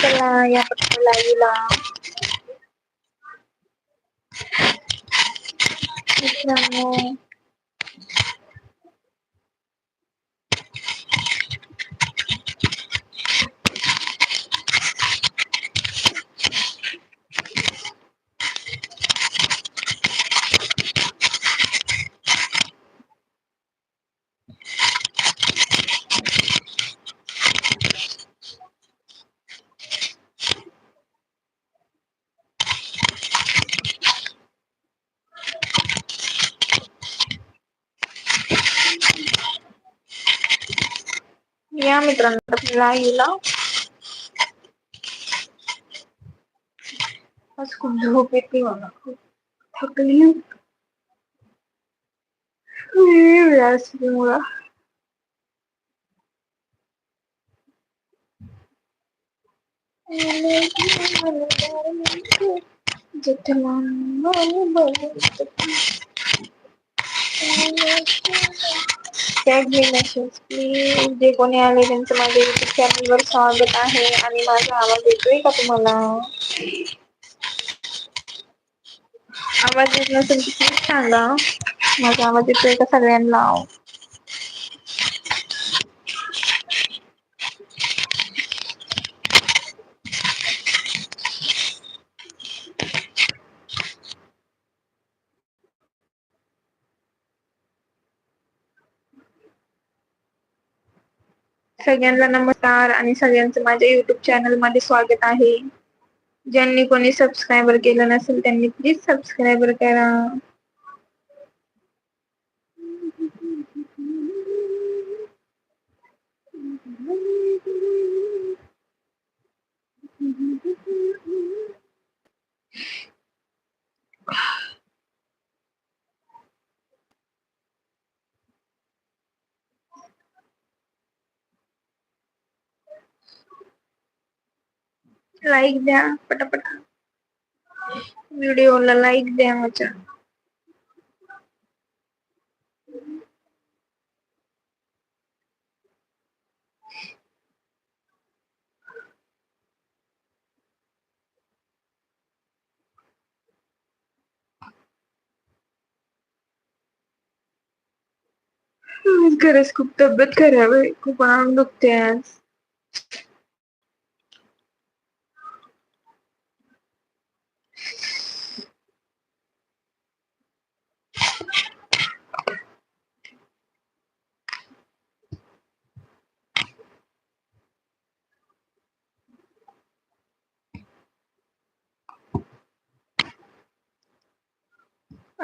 चला या लाईव्हला मित्रांनो या मित्रांनो लाईव्हला आज खूप झोप येते मला. खूप थकली. व्यासपीमुळं टॅग मी मेसेज प्लीज जे कोणी आले त्यांचं माझ्या युट्यूब चॅनलवर स्वागत आहे आणि माझा आवाज येतोय का तुम्हाला? आवाज येत नसेल तर प्लीज सांगा. माझा आवाज येतोय का सगळ्यांना? सगळ्यांना नमस्कार आणि सगळ्यांचं माझ्या युट्यूब चॅनलमध्ये स्वागत आहे. ज्यांनी कोणी सबस्क्राईबर केलं नसेल त्यांनी प्लीज सबस्क्रायबर करा. लाईक द्या पटापटा. व्हिडिओला लाईक द्या माझ्या खरंच खूप तब्येत खराब आहे. खूप आम दुखते आज.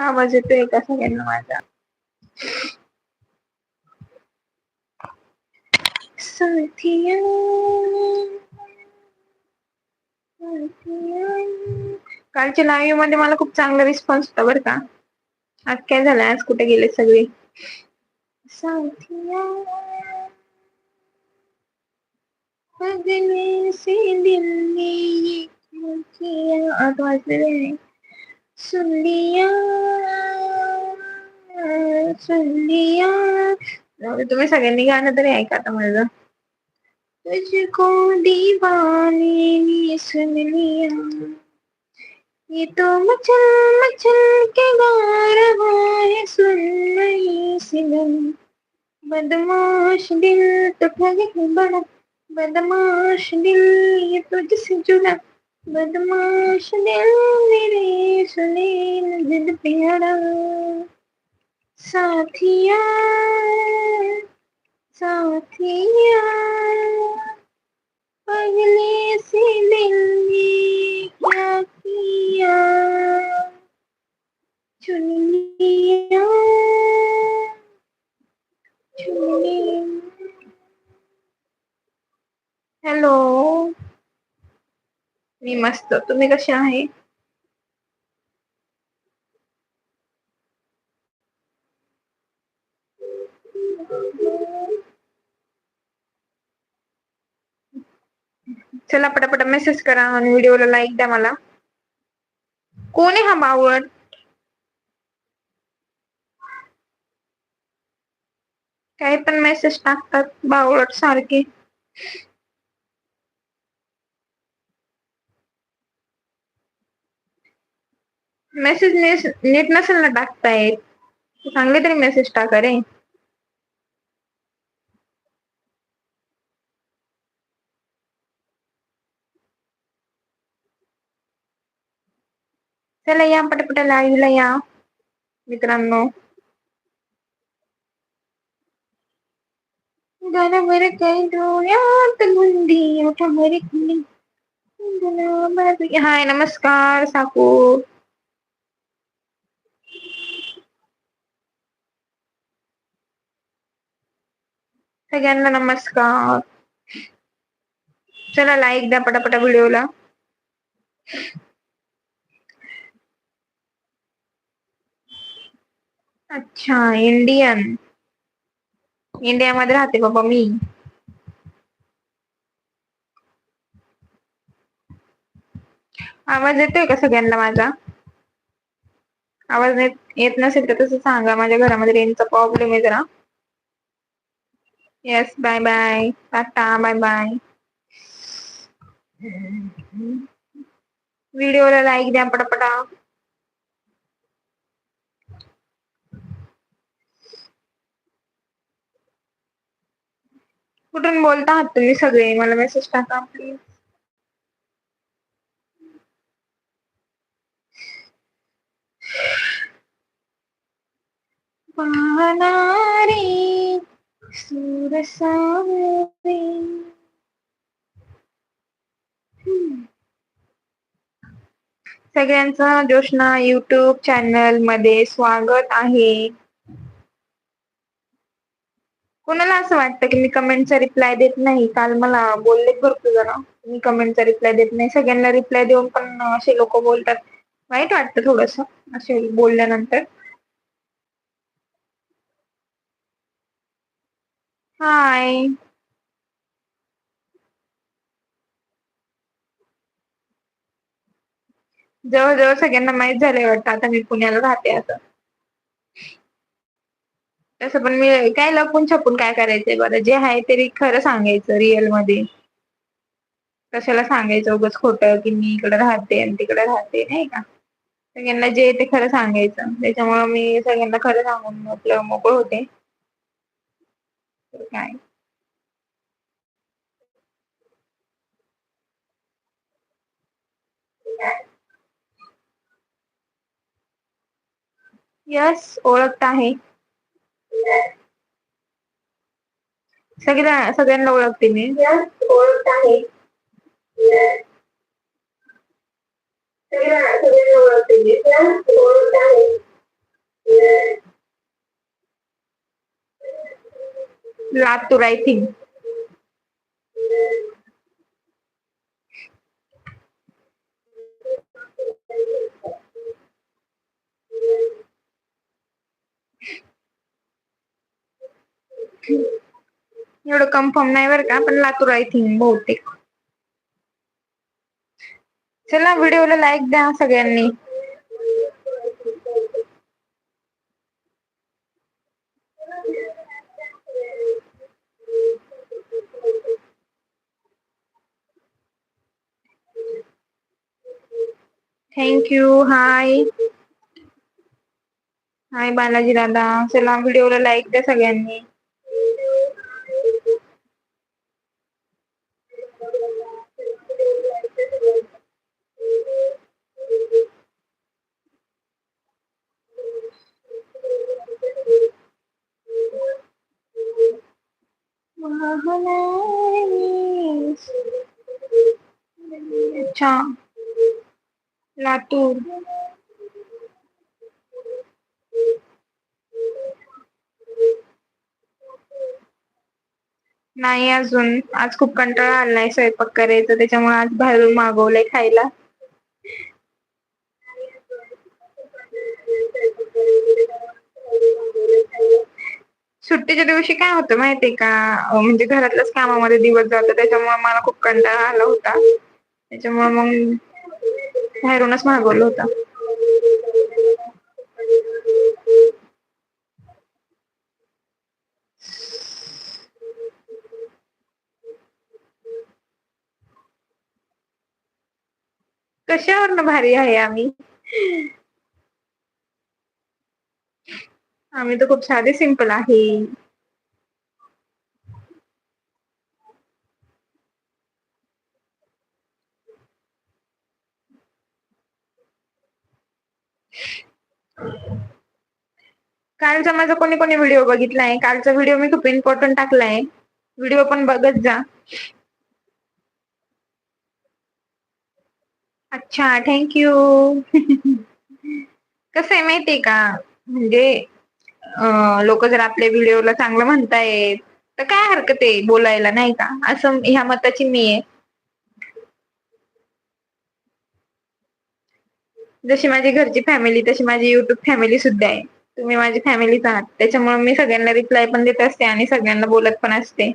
आवाज़ येतोय का सगळ्यांना माझा कालच्या लाईव्ह मध्ये मला खूप चांगला रिस्पॉन्स होता बरं का. आज काय झालं? आज कुठे गेले सगळे? साथिया सुनलिया सुनलिया तुम्ही सगळ्यांनी गाणं तरी ऐका आता माझं. तुझको दीवाने ने सुन लिया ये तो मचल मचल के गा रहा है सुन नहीं सिलन बदमाश दिल तो ठग बड़ा बदमाश दिल ये तुझसे जुड़ा. बदमाश दिल मेरे सुने न जिद प्यारा। साथिया साथिया पगले से दिल ने क्या किया? चुन लिया चुन लिया। हॅलो मी मस्त. तुम्ही कसे आहे? चला पटापट मेसेज करा आणि व्हिडिओला लाईक द्या मला. कोण आहे हा बावळट काही पण मेसेज टाकतात बावळट सारखे. मेसेज नीट नसेल ना टाकतायेत चांगले तरी मेसेज टाका रे. चला या पटपट लाईव्हला या मित्रांनो. गाण्यावर काही डोळ्यात गुंडी ओठावर हाय नमस्कार साकू. सगळ्यांना नमस्कार. चला लाईक द्या पटापटा व्हिडिओला अच्छा इंडियन इंडियामध्ये राहते बाबा मी. आवाज येतोय का सगळ्यांना माझा? आवाज येत नसेल तर तसं सांगा. माझ्या घरामध्ये रेंजचा प्रॉब्लेम आहे जरा. Yes bye bye tata bye bye व्हिडिओला लाईक द्या पटापटा. कुठून बोलता आहात तुम्ही सगळे? मला मेसेज टाका प्लीज पाहणारे सुरसावे hmm. सगळ्यांचं जोशना युट्यूब चॅनलमध्ये स्वागत आहे. कोणाला असं वाटतं की मी कमेंटचा रिप्लाय देत नाही? काल मला बोलले भरपूर जरा मी कमेंटचा रिप्लाय देत नाही. सगळ्यांना रिप्लाय देऊन पण असे लोक बोलतात. वाईट वाटतं थोडस असे बोलल्यानंतर. हाय जवळ जवळ सगळ्यांना माहीत झालंय वाटतं. आता मी पुण्याला राहते असं तसं पण मी काय लपून छपून काय करायचंय बरं? जे आहे तरी खरं सांगायचं रिअलमध्ये कशाला सांगायचं? उगच खोटं की मी इकडे राहते आणि तिकडे राहते नाही का? सगळ्यांना जे ते खरं सांगायचं. त्याच्यामुळे मी सगळ्यांना खरं सांगून आपलं मोकळ होते. काय? यस ओळखत आहे. सगळ्या सगळ्यांना ओळखते मी. ओळखत आहे. सगळ्या सगळ्यांना ओळखते मी. ओळखत आहे. लातूर आय थिंक एवढं कन्फर्म नाही बरं का पण लातूर आय थिंक बहुतेक. चला व्हिडिओला लाईक द्या सगळ्यांनी. Thank you hi hi Balaji दादा चला व्हिडिओला लाईक द्या सगळ्यांनी. लातूर नाही अजून. आज खूप कंटाळा आलाय स्वयंपाक करायचा त्याच्यामुळे आज बाहेरून मागवलंय खायला. सुट्टीच्या दिवशी काय होतं माहितीये का? म्हणजे घरातल्याच कामामध्ये दिवस जातो त्याच्यामुळे मला खूप कंटाळा आला होता. त्याच्यामुळे मग बाहेरूनच मागवलं होतं कशावरनं भारी आहे आम्ही आम्ही तर खूप साधे सिंपल आहे कालचा माझा कोणी कोणी व्हिडिओ बघितलाय कालचा व्हिडिओ मी खूप इम्पॉर्टंट टाकलाय व्हिडिओ पण बघत जा. अच्छा थँक यू कसं आहे माहितीये का? म्हणजे लोक जर आपल्या व्हिडिओला चांगलं म्हणतायत तर काय हरकत आहे बोलायला नाही का? असं ह्या मताची मी आहे. जशी माझी घरची फॅमिली तशी माझी युट्यूब फॅमिली सुद्धा आहे. तुम्ही माझी फॅमिलीच आहात. त्याच्यामुळे मी सगळ्यांना रिप्लाय पण देत असते आणि सगळ्यांना बोलत पण असते.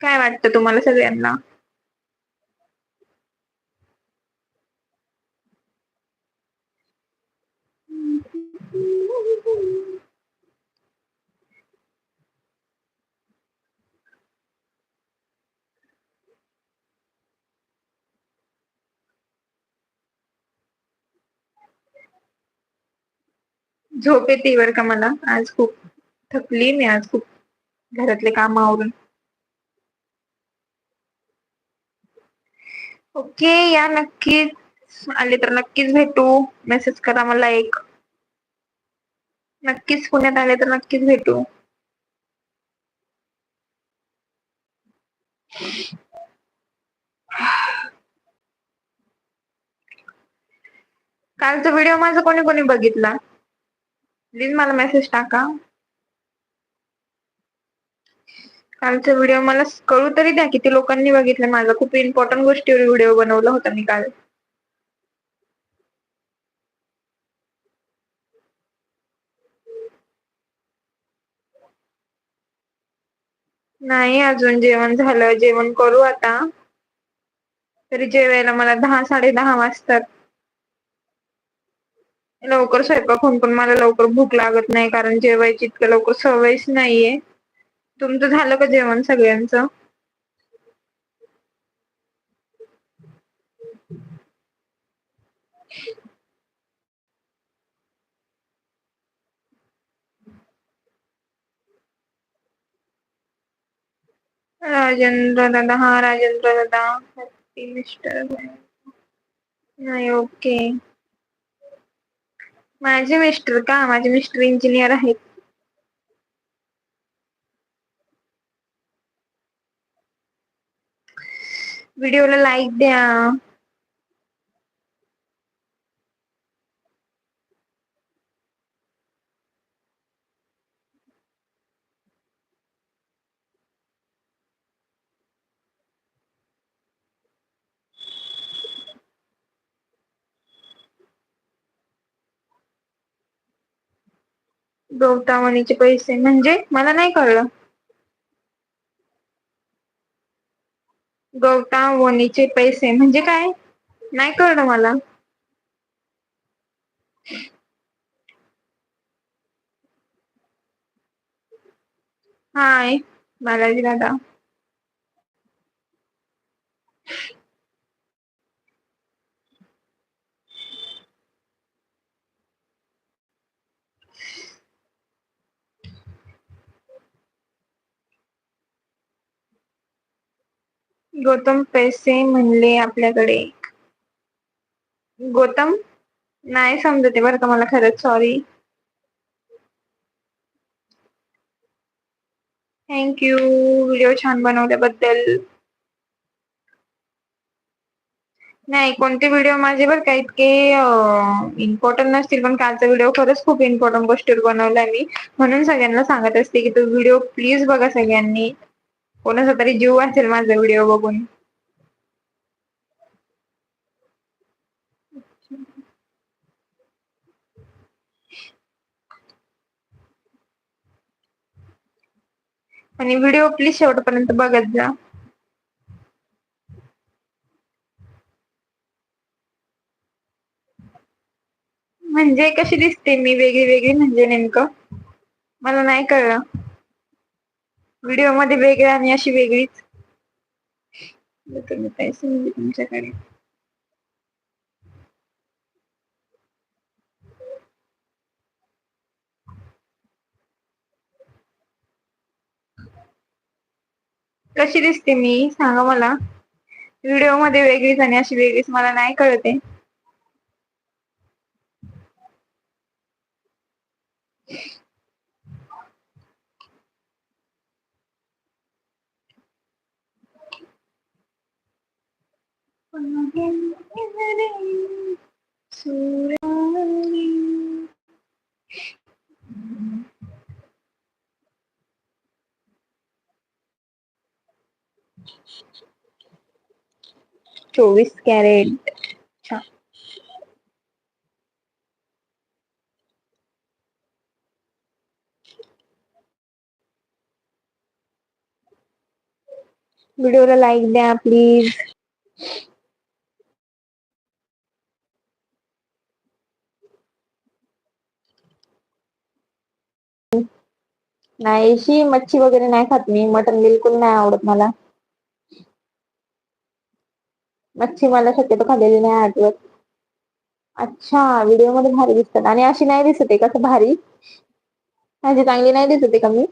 काय वाटतं तुम्हाला सगळ्यांना? झोप येते बर का मला? आज खूप थकली मी आज खूप घरातले काम आवरून. ओके या नक्कीच. आले तर नक्कीच भेटू. मेसेज करा मला एक. नक्कीच पुण्यात आले तर नक्कीच भेटू. कालचा व्हिडिओ माझा कोणी कोणी बघितला? प्लीज मला मेसेज टाका. कालचा व्हिडिओ मला कळू तरी द्या किती लोकांनी बघितलं माझा. खूप इम्पॉर्टंट गोष्टीवर व्हिडिओ बनवला होता मी काल. नाही अजून जेवण झालं. जेवण करू आता. तरी जेवायला मला दहा साडे दहा वाजतात. लवकर स्वयंपाक होऊन पण मला लवकर भूक लागत नाही कारण जेवायची इतकं लवकर सवयच नाहीये. तुमचं झालं का जेवण सगळ्यांचं? राजेंद्र दादा हा राजेंद्र दादा. मिस्टर नाही ओके माझे मिस्टर का? माझे मिस्टर इंजिनियर आहेत. व्हिडिओला लाईक द्या. गवतावणीचे पैसे म्हणजे मला नाही कळलं. गौता पैसे म्हणजे काय? नाही कळलं मला. हाय बालाजी दादा. गौतम पैसे म्हणले आपल्याकडे. गौतम? नाही समजते बरं का मला खरंच सॉरी थँक यू व्हिडिओ छान बनवल्याबद्दल. नाही कोणते व्हिडिओ माझे बरं का इतके इम्पॉर्टंट नसतील पण कालचा व्हिडिओ खरंच खूप इम्पॉर्टंट गोष्टीवर बनवलाय मी. म्हणून सगळ्यांना सांगत असते की तो व्हिडिओ प्लीज बघा सगळ्यांनी. कोणाचा तरी जीव वाचेल माझा व्हिडिओ बघून. आणि व्हिडिओ प्लीज शेवटपर्यंत बघत जा. म्हणजे कशी दिसते मी वेगळी वेगळी म्हणजे नेमकं? मला नाही कळलं. व्हिडिओमध्ये वेगळे आणि अशी वेगळीच. पैसे म्हणजे तुमच्याकडे? कशी दिसते मी? सांगा मला. व्हिडिओमध्ये वेगळीच आणि अशी वेगळीच मला नाही कळते. चोवीस कॅरेट अच्छा. व्हिडिओला लाईक द्या प्लीज. नाही शी मच्छी वगैरे नाही खात मी मटन बिलकुल नाही आवडत मला. मच्छी मला शक्यतो खाल्लेली नाही आठवत. अच्छा व्हिडिओमध्ये भारी दिसतात आणि अशी नाही दिसत आहे कसं भारी माझी चांगली नाही दिसत का मी?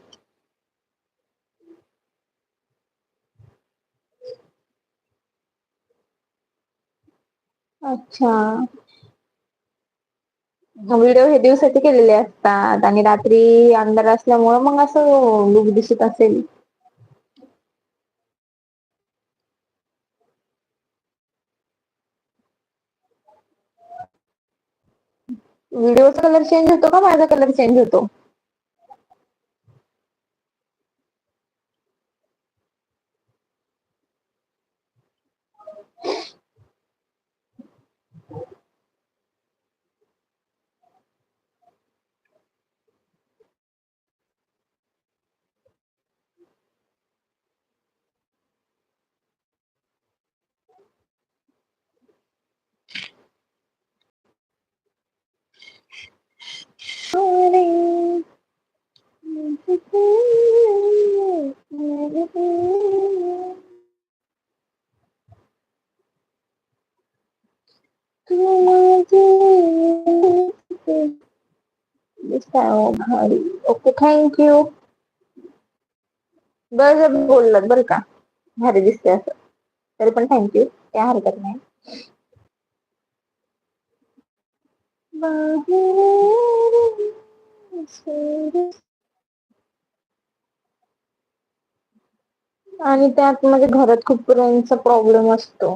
अच्छा. व्हिडिओ हे दिवसाचे केलेले असतात आणि रात्री अंधार असल्यामुळे मग असं लुक दिसत असेल. व्हिडिओचा कलर चेंज होतो का माझा कलर चेंज होतो? भारी ओके थँक यू. बळजबरी बोललात बरं का भारी दिसते असं तरी पण थँक्यू काय हरकत नाही. आणि त्यात म्हणजे घरात खूप रेंजचा प्रॉब्लेम असतो.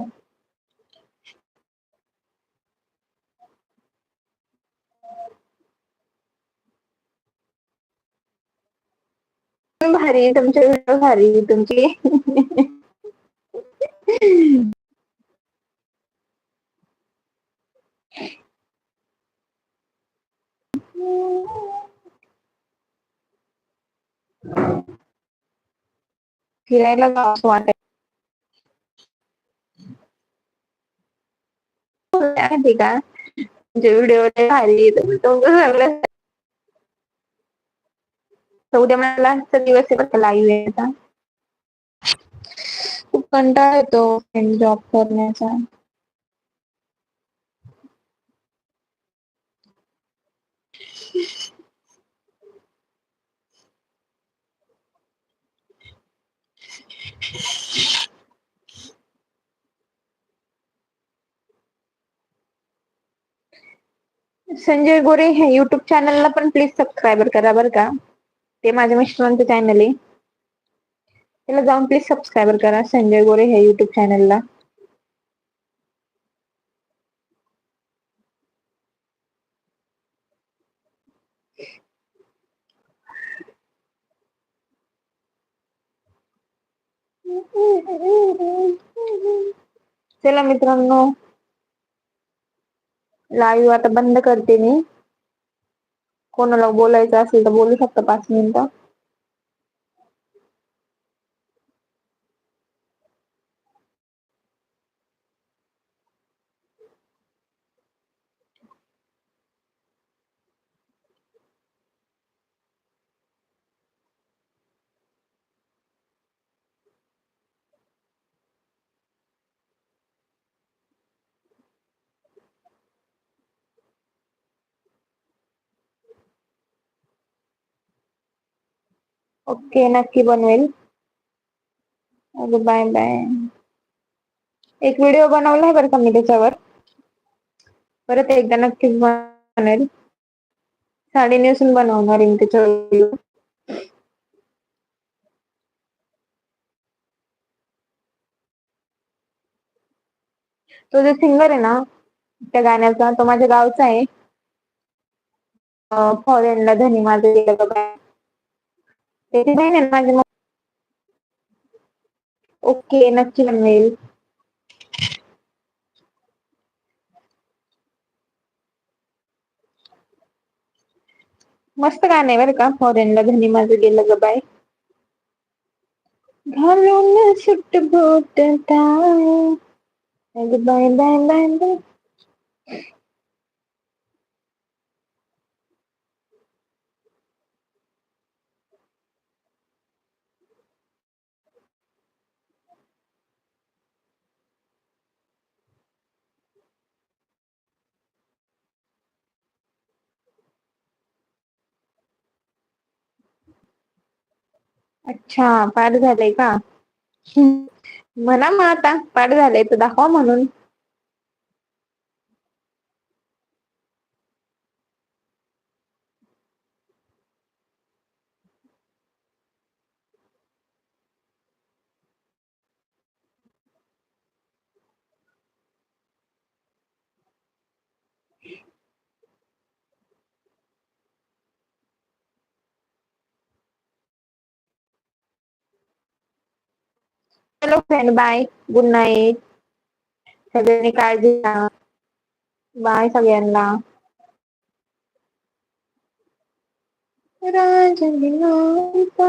भारी तुमच्या व्हिडिओ भारी तुमची फिरायला जावंस वाटत माहिती का तुमचे व्हिडिओ लय भारी दिवस जॉब करण्याचा. संजय गोरे ह्या युट्यूब चॅनलला पण प्लीज़ सबस्क्राईबर करा बरं का. ते माझ्या मिस्टरांचं चॅनल आहे. त्याला जाऊन प्लीज सबस्क्राईबर करा संजय गोरे ह्या युट्यूब चॅनलला. चला मित्रांनो लाईव्ह आता बंद करते मी. कोणाला बोलायचं असेल तर बोलू शकता पाच मिनिटं. ओके नक्की बनवेल. अगं बाय बाय. एक व्हिडिओ बनवला आहे बरं का मी त्याच्यावर? परत एकदा नक्कीच बनवेल. साडी नेसून बनवणार आहे मी त्याच्यावर व्हिडिओ तो जो सिंगर आहे ना त्या गाण्याचा तो माझ्या गावचा आहे. फॉरेनला धनी माझं ना ओके नक्की बनवेल मस्त गाणं आहे बरं का फॉरेनला धनी माझं गेलं ग बाय घालून suit boot bye bye bye bye अच्छा पाठ झालंय का? म्हणा मग आता पाठ झालंय तर दाखवा म्हणून. Hello friend bye good night सगळ्यांनी काळजी घ्या बाय सगळ्यांना राजनिवांत